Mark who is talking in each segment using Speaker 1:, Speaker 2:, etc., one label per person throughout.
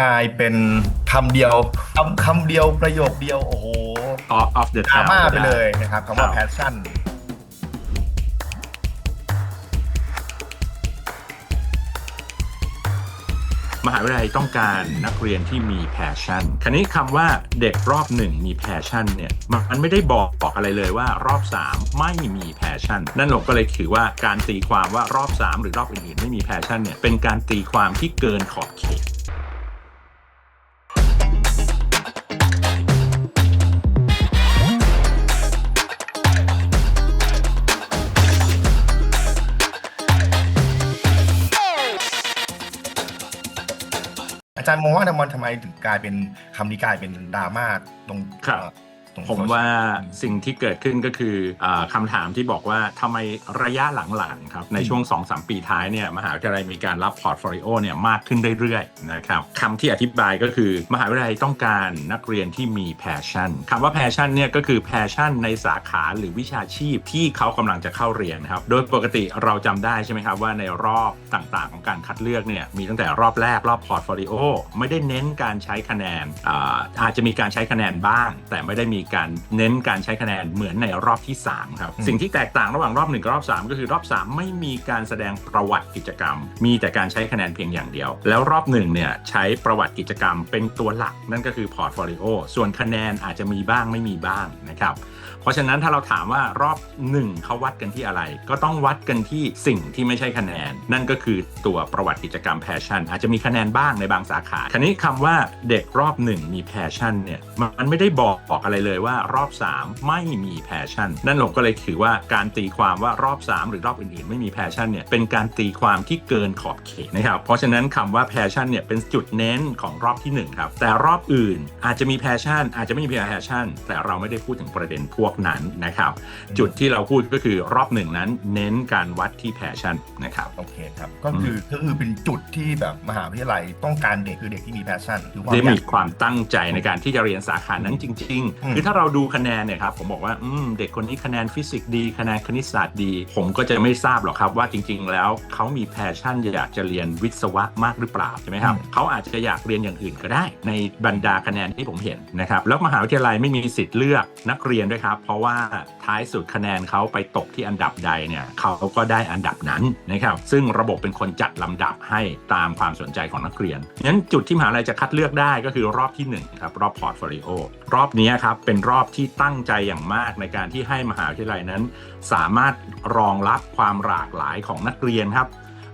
Speaker 1: กลายเป็นคำเดียวคำคำเดียวประโยคเดียว โอ้โห
Speaker 2: off of the
Speaker 1: ดรา
Speaker 2: town
Speaker 1: ม่า
Speaker 2: ก็
Speaker 1: ไป
Speaker 2: ด้
Speaker 1: เลยนะครับคำว่า
Speaker 2: ครับ
Speaker 1: passion
Speaker 2: มหาวิทยาลัยต้องการนักเรียนที่มี passion คันนี้คำว่าเด็กรอบหนึ่งมี passion เนี่ยมันไม่ได้บอกบอกอะไรเลยว่ารอบ 3 ไม่มี passion นั่นผมก็เลยถือว่าการตีความว่ารอบ 3 หรือรอบอื่นๆไม่มี passion เนี่ยเป็นการตีความที่เกินขอบเขต
Speaker 1: มองว่าทำไมทำไมถึงกลายเป็นคำนี้กลายเป็นดราม่าตรง
Speaker 2: ครับ
Speaker 1: เอ่อตรง
Speaker 2: ผมว่าสิ่งที่เกิดขึ้นก็คืออาคำถามที่บอกว่าทำไมระยะหลังๆครับในช่วง 2-3 ปีท้ายเนี่ยมหาวิทยาลัยมีการรับพอร์ตโฟลิโอเนี่ยมากขึ้นเรื่อยๆนะครับคำที่อธิบายก็คือ มหาวิทยาลัยต้องการนักเรียนที่มี passion คำว่า passion เนี่ยก็คือ passion ในสาขาหรือวิชาชีพที่เขากำลังจะเข้าเรียนนะครับโดยปกติเราจำได้ใช่ไหมครับว่าในรอบต่างๆ ของการคัดเลือกเนี่ยมีตั้งแต่รอบแรกรอบพอร์ตโฟลิโอไม่ได้เน้นการใช้คะแนนอาอาจจะมีการใช้คะแนนบ้าง แต่ไม่ได้มีการเน้นการใช้คะแนนเหมือนในรอบที่ 3 ครับ สิ่งที่แตกต่างระหว่างรอบ1กับรอบ 3 ก็คือรอบ 3 ไม่มีการแสดงประวัติกิจกรรม มีแต่การใช้คะแนนเพียงอย่างเดียว แล้วรอบ1เนี่ยใช้ประวัติกิจกรรมเป็นตัวหลักนั่นก็คือพอร์ตโฟลิโอส่วนคะแนนอาจจะมีบ้างไม่มีบ้างนะครับเพราะฉะนั้นถ้าเราถามว่ารอบ 1เขาวัดกันที่อะไร ก็ต้องวัดกันที่สิ่งที่ไม่ใช่คะแนน นั่นก็คือตัวประวัติกิจกรรมแพชชั่นอาจจะมีคะแนนบ้างในบางสาขาคันนี้คำว่าเด็กรอบ 1 มีแพชชั่นเนี่ยมันไม่ได้บอกบอกอะไรเลยว่ารอบ 3 ไม่มีแพชชั่น นั่นผมก็เลยถือว่าการตีความว่ารอบ 3 หรือรอบอื่นๆ ไม่มีแพชชั่นเนี่ยเป็นการตีความที่เกินขอบเขตนะครับเพราะฉะนั้นคำว่าแพชชั่นเนี่ยเป็นจุดเน้นของรอบที่หนึ่งครับ แต่รอบอื่นอาจจะมีแพชชั่น อาจจะไม่มีแพชชั่น แต่เราไม่ได้พูดถึงประเด็นพวกนั้นนะครับจุดที่เราพูดก็คือรอบหนึ่งนั้นเน้นการวัดที่แพชชั่นนะครับ
Speaker 1: โอเคครับก็คือก็คือเป็นจุดที่แบบมหาวิทยาลัยต้องการเด็กคือเด็กที่มี passion หรือว่า
Speaker 2: ได้มีความตั้งใจในการที่จะเรียนสาขานั้นจริง
Speaker 1: อืม
Speaker 2: ๆคือถ้าเราดูคะแนนเนี่ยครับผมบอกว่าอืมเด็กคนนี้คะแนนฟิสิกส์ดี คะแนนคณิตศาสตร์ดี ผมก็จะไม่ทราบหรอกครับว่าจริง ๆ แล้วเขามีแพชชั่นอยากจะเรียนวิศวะมากหรือเปล่าใช่ไหมครับเขาอาจจะอยากเรียนอย่างอื่นก็ได้ ในบรรดาคะแนนที่ผมเห็นนะครับแล้วมหาวิทยาลัยไม่มีสิทธิ์เลือกนักเรียนด้วยครับ เพราะว่าท้ายสุดคะแนนเขาไปตกที่อันดับใดเนี่ยเขาก็ได้อันดับนั้นนะครับซึ่งระบบเป็นคนจัดลำดับให้ตามความสนใจของนักเรียนงั้นจุดที่มหาลัยจะคัดเลือกได้ก็คือรอบที่หนึ่งครับรอบพอร์ตโฟลิโอรอบนี้ครับเป็นรอบที่ตั้งใจอย่างมากในการที่ให้มหาวิทยาลัยนั้น สามารถรองรับความหลากหลายของนักเรียนครับ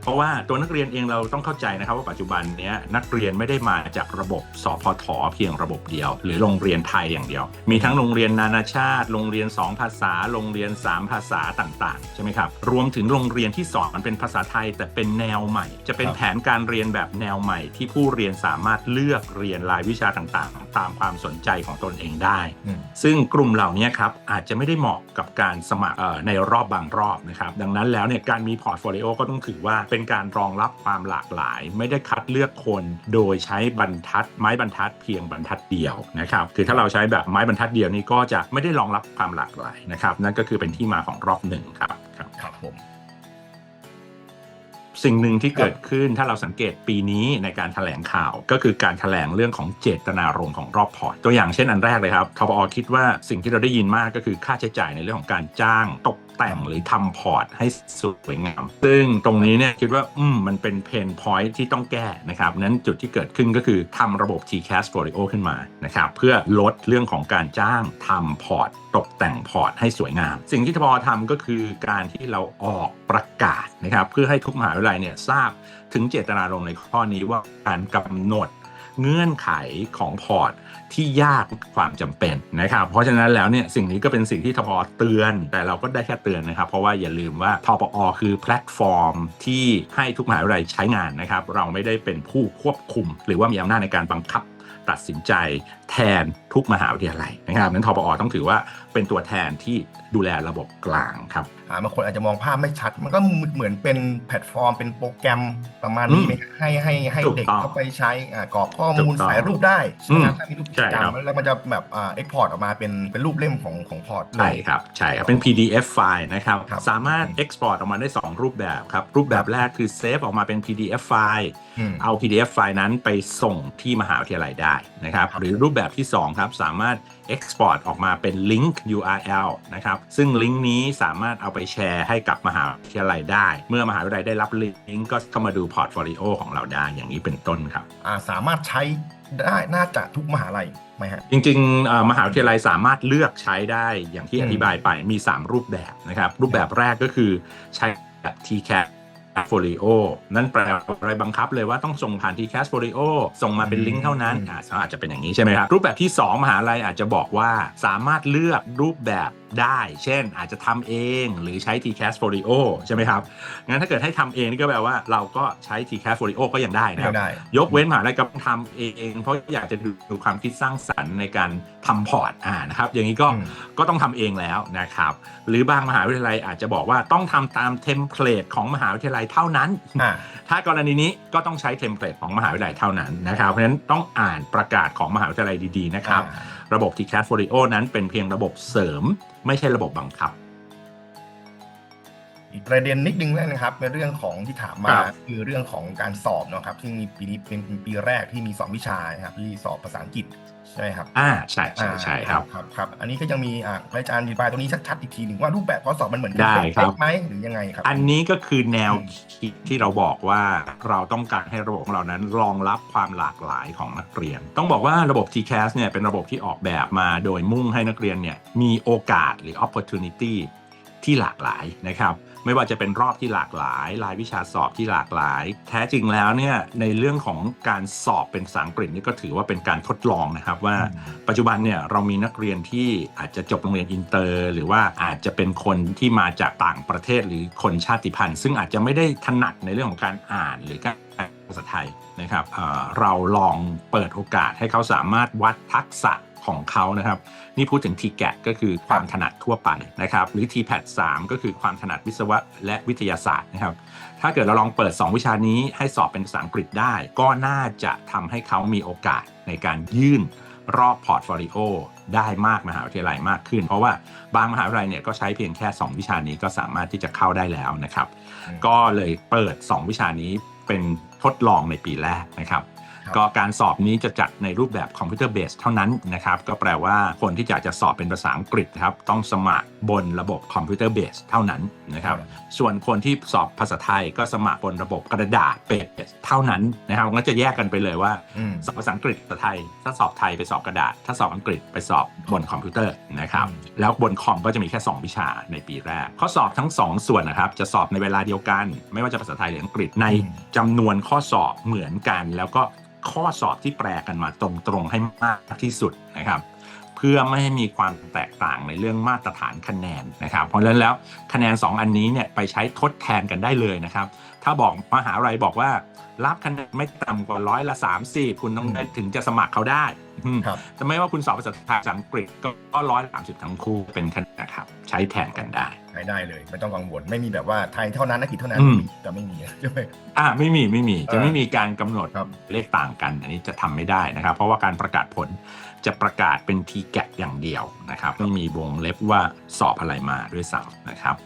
Speaker 2: ราะว่าตัวนักเรียนเองเราต้องเข้าใจนะครับว่าปัจจุบันเนี้ยนักเรียนไม่ได้มาจากระบบสพทเพียงระบบเดียว หรือโรงเรียนไทยอย่างเดียว มีทั้งโรงเรียนนานาชาติ โรงเรียน 2 ภาษา โรงเรียน 3 ภาษาต่างๆใช่ไหมครับรวมถึงโรงเรียนที่สอนเป็นภาษาไทย แต่เป็นแนวใหม่ จะเป็นแผนการเรียนแบบแนวใหม่ ที่ผู้เรียนสามารถเลือกเรียนรายวิชาต่างๆ ตามความสนใจของตนเองได้
Speaker 1: อืม
Speaker 2: ซึ่งกลุ่มเหล่านี้ครับอาจจะไม่ได้เหมาะกับการสมัครเอ่อในรอบบางรอบนะครับดังนั้นแล้วเนี่ยการมีพอร์ตโฟลิโอก็ต้องถือว่าเป็นการรองรับความหลากหลาย ไม่ได้คัดเลือกคน โดยใช้บรรทัด ไม้บรรทัดเพียงบรรทัดเดียวนะครับคือถ้าเราใช้แบบไม้บรรทัดเดียวนี่ก็จะไม่ได้รองรับความหลากหลายนะครับ นั่นก็คือเป็นที่มาของรอบหนึ่งครับครับ
Speaker 1: ครับผม
Speaker 2: สิ่งหนึ่งที่เกิดขึ้นถ้าเราสังเกตปีนี้ในการถแถลงข่าว ก็คือการถแถลงเรื่องของเจตนารมณ์ของรอบพอร์ตตัวอย่างเช่นอันแรกเลยครับทบอคิดว่าสิ่งที่เราได้ยินมากก็คือค่าใช้จ่ายในเรื่องของการจ้างตก แต่งหรือทำพอร์ตให้สวยงาม ซึ่งตรงนี้เนี่ยคิดว่าอืมมันเป็นเพนพอยท์ที่ต้องแก้นะครับนั้นจุดที่เกิดขึ้นก็คือทำระบบ TCAS Folio ขึ้นมานะครับเพื่อลดเรื่องของการจ้างทำพอร์ตตกแต่งพอร์ตให้สวยงาม สิ่งที่ทบอทำก็คือการที่เราออกประกาศนะครับเพื่อให้ทุกมหาวิทยาลัยเนี่ยทราบถึงเจตนารมณ์ในข้อนี้ว่าการกำหนด เงื่อนไขของพอร์ตที่ยากความจำเป็นนะครับ เพราะฉะนั้นแล้วเนี่ยสิ่งนี้ก็เป็นสิ่งที่ทปอเตือน แต่เราก็ได้แค่เตือนนะครับ เพราะว่าอย่าลืมว่าทปอคือแพลตฟอร์มที่ให้ทุกมหาวิทยาลัยใช้งานนะครับ เราไม่ได้เป็นผู้ควบคุม หรือว่ามีอำนาจในการบังคับตัดสินใจ แทนทุกมหาวิทยาลัยนะครับนั้นทปอต้องถือว่าเป็นตัวแทนที่ดูแลระบบกลางครับ
Speaker 1: อ่าบางคนอาจจะมองภาพไม่ชัด มันก็เหมือนเป็นแพลตฟอร์ม เป็นโปรแกรมประมาณนี้
Speaker 2: อืม
Speaker 1: ไหมให้ให้ให้
Speaker 2: ถูก
Speaker 1: เด็ก
Speaker 2: ต้อง
Speaker 1: เข้าไปใช้อ่ากรอกข้อ
Speaker 2: ถู
Speaker 1: มูล
Speaker 2: กต้อง
Speaker 1: สายรูปได้ใช่ไหมครับ
Speaker 2: อืม
Speaker 1: ถ้ามีรูปกิ
Speaker 2: ใช่
Speaker 1: จกรร
Speaker 2: ครั
Speaker 1: ม
Speaker 2: บ
Speaker 1: แล้วมันจะแบบอ่าเอ็กพอร์ตออกมาเป็นเป็นรูปเล่มของของพอร์ตเล
Speaker 2: ใช่
Speaker 1: ย
Speaker 2: ครับใช่ครับเป็น PDF ไฟล์นะครับ
Speaker 1: ครับ
Speaker 2: สามารถ Export ออกมาได้ 2 รูปแบบครับ รูปแบบแรกคือเซฟออกมาเป็น PDF ไฟล์
Speaker 1: อืม
Speaker 2: เอา PDF ไฟล์นั้นไปส่งที่มหาวิทยาลัยได้นะครับ
Speaker 1: ครับ
Speaker 2: หรือรูปแบบที่ 2 ครับ สามารถ Export ออกมาเป็นลิงก์ URL นะครับ ซึ่งลิงก์นี้สามารถเอาไปแชร์ให้กับมหาวิทยาลัยได้ เมื่อมหาวิทยาลัยได้รับลิงก์ก็เข้ามาดูพอร์ตโฟลิโอของเราได้อย่างนี้เป็นต้นครับ
Speaker 1: อ่าสามารถใช้ได้น่าจะทุกมหาลัยไหมฮะ
Speaker 2: จริงๆเอ่อมหาวิทยาลัยสามารถเลือกใช้ได้อย่างที่
Speaker 1: อืม
Speaker 2: อธิบายไปมี 3 รูปแบบนะครับ รูปแบบแรกก็คือใช้แบบ TCAS Folio นั่นแปลอะไรบังคับเลยว่าต้องส่งผ่าน TCAS Folio ส่งมาเป็นลิงก์เท่านั้นอ่าอาจจะเป็นอย่างนี้ใช่ไหมครับรูปแบบที่ 2 มหาลัยอาจจะบอกว่าสามารถเลือกรูปแบบได้ เช่นอาจจะทำเองหรือใช้ TCAS Folio ใช่ไหมครับ งั้นถ้าเกิดให้ทำเองนี่ก็แปลว่าเราก็ใช้ TCAS Folio ก็ยังได้นะครับ
Speaker 1: ไม่ได้
Speaker 2: ยกเว้นมหาลัยกำลังทำเอง เพราะอยากจะดูความคิดสร้างสรรค์ในการทำพอร์ตอ่านะครับ อย่างนี้ก็
Speaker 1: อืม
Speaker 2: ก็ต้องทำเองแล้วนะครับ หรือบางมหาวิทยาลัยอาจจะบอกว่าต้องทำตามเทมเพลตของมหาวิทยาลัยเท่านั้น
Speaker 1: อ่า
Speaker 2: ถ้ากรณีนี้ก็ต้องใช้เทมเพลตของมหาวิทยาลัยเท่านั้นนะครับ เพราะฉะนั้นต้องอ่านประกาศของมหาวิทยาลัยดีๆนะครับ
Speaker 1: อ่า
Speaker 2: ระบบ TCAS Folio นั้นเป็นเพียงระบบเสริมไม่ใช่ระบบบังคับ
Speaker 1: อีกประเด็นนิดนึงแล้วนะครับในเรื่องของที่ถามมา
Speaker 2: ครับ
Speaker 1: คือเรื่องของการสอบเนาะครับ ซึ่งมีปีนี้เป็นปีแรกที่มีสองวิชานะครับที่สอบภาษาอังกฤษใช่ไหมครับ
Speaker 2: อ่าใช่ใช่ใช่ครับ
Speaker 1: ครับครับอันนี้ก็ยังมีอ่าอาจารย์อธิบายตรงนี้ชัดๆอีกทีหนึ่งว่ารูปแบบข้อสอบมันเหมือนกั
Speaker 2: ได้ครับ
Speaker 1: เป๊ะไหมหรือยังไงครับ
Speaker 2: อันนี้ก็คือแนวคิดที่เราบอกว่าเราต้องการให้ระบบของเรานั้นรองรับความหลากหลายของนักเรียน ต้องบอกว่าระบบ TCAS เนี่ยเป็นระบบที่ออกแบบมาโดยมุ่งให้นักเรียนเนี่ยมีโอกาสหรือ opportunity ที่หลากหลายนะครับ ไม่ว่าจะเป็นรอบที่หลากหลาย รายวิชาสอบที่หลากหลาย แท้จริงแล้วเนี่ยในเรื่องของการสอบเป็นภาษาอังกฤษนี่ก็ถือว่าเป็นการทดลองนะครับว่าปัจจุบันเนี่ยเรามีนักเรียนที่อาจจะจบโรงเรียนอินเตอร์ หรือว่าอาจจะเป็นคนที่มาจากต่างประเทศหรือคนชาติพันธุ์ ซึ่งอาจจะไม่ได้ถนัดในเรื่องของการอ่านหรือการภาษาไทยนะครับเเราลองเปิดโอกาสให้เขาสามารถวัดทักษะ ของเขานะครับ นี่พูดถึง TGAT ก็คือความถนัดทั่วไปนะครับ หรือ TPAT 3ก็คือความถนัดวิศวะและวิทยาศาสตร์นะครับ ถ้าเกิดเราลองเปิด 2 วิชานี้ให้สอบเป็นภาษาอังกฤษได้ ก็น่าจะทำให้เขามีโอกาสในการยื่นรอบพอร์ตโฟลิโอได้มากมหาวิทยาลัยมากขึ้น เพราะว่าบางมหาวิทยาลัยเนี่ยก็ใช้เพียงแค่ 2 วิชานี้ก็สามารถที่จะเข้าได้แล้วนะครับ ก็เลยเปิด 2 วิชานี้เป็นทดลองในปีแรกนะครับ ก็การสอบนี้จะจัดในรูปแบบคอมพิวเตอร์เบสเท่านั้นนะครับก็แปลว่าคนที่อยากจะสอบเป็นภาษาอังกฤษนะครับต้องสมัครบนระบบคอมพิวเตอร์เบสเท่านั้นนะครับส่วนคนที่สอบภาษาไทยก็สมัครบนระบบกระดาษเบสเท่านั้นนะครับมันก็จะแยกกันไปเลยว่า
Speaker 1: อืม
Speaker 2: สอบภาษาอังกฤษภาษาไทย ถ้าสอบไทยไปสอบกระดาษ ถ้าสอบอังกฤษไปสอบบนคอมพิวเตอร์นะครับ
Speaker 1: อืม
Speaker 2: แล้วบนคอมก็จะมีแค่ 2 วิชาในปีแรก ข้อสอบทั้ง 2 ส่วนนะครับจะสอบในเวลาเดียวกัน ไม่ว่าจะภาษาไทยหรืออังกฤษในจำนวนข้อสอบเหมือนกัน แล้วก็ข้อสอบที่แปลกันมาตรงๆให้มากที่สุดนะครับเพื่อไม่ให้มีความแตกต่างในเรื่องมาตรฐานคะแนนนะครับ เพราะฉะนั้นแล้วคะแนน 2 อันนี้เนี่ยไปใช้ทดแทนกันได้เลยนะครับ ถ้าบอกมหาลัยบอกว่า รับคะแนนไม่ต่ำกว่าร้อยละ 30 คุณต้องได้ถึงจะสมัครเขาได้ อืม
Speaker 1: ครับ
Speaker 2: แต่ไม่ว่าคุณสอบภาษาไทยภาษาอังกฤษก็ร้อยสามสิบทั้งคู่เป็นคะแนนนะครับ ใช้แทนกันได้
Speaker 1: ใช้ได้เลยไม่ต้องกังวลไม่มีแบบว่าไทยเท่านั้นนักกิจเท่านั้น
Speaker 2: อืม
Speaker 1: จะไม่มีใช่ไหม
Speaker 2: อ่าไม่มีไม่มีจะ
Speaker 1: อ่า
Speaker 2: ไม่มีการกำหนด
Speaker 1: ครับ
Speaker 2: เลขต่างกัน อันนี้จะทำไม่ได้นะครับ เพราะว่าการประกาศผลจะประกาศเป็น t g a t อย่างเดียวนะครับไม่มีวงเล็บว่าสอบอะไรมาด้วยซ้ำนะครับ